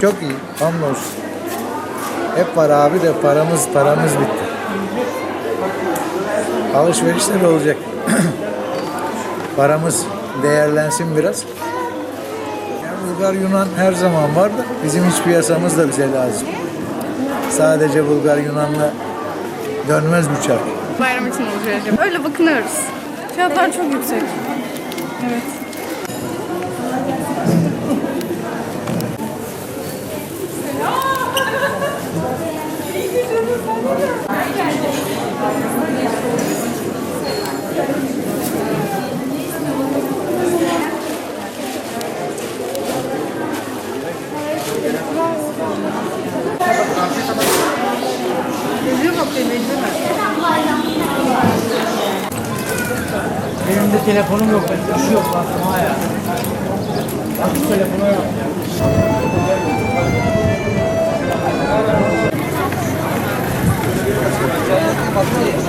çok iyi. Hamdolsun. Hep var abi de paramız paramız bitti. Alışverişler olacak. paramız değerlensin biraz. Yani Bulgar Yunan her zaman var da bizim iç piyasamız da bize lazım. Sadece Bulgar Yunan'la dönmez bu çark. Bayram için alışveriş Öyle bakınıyoruz. Fiyatlar çok yüksek. Evet. Benim de telefonum yok. Benim şu yok aslında ya. Şu telefona yok ya. পাচ্ছি।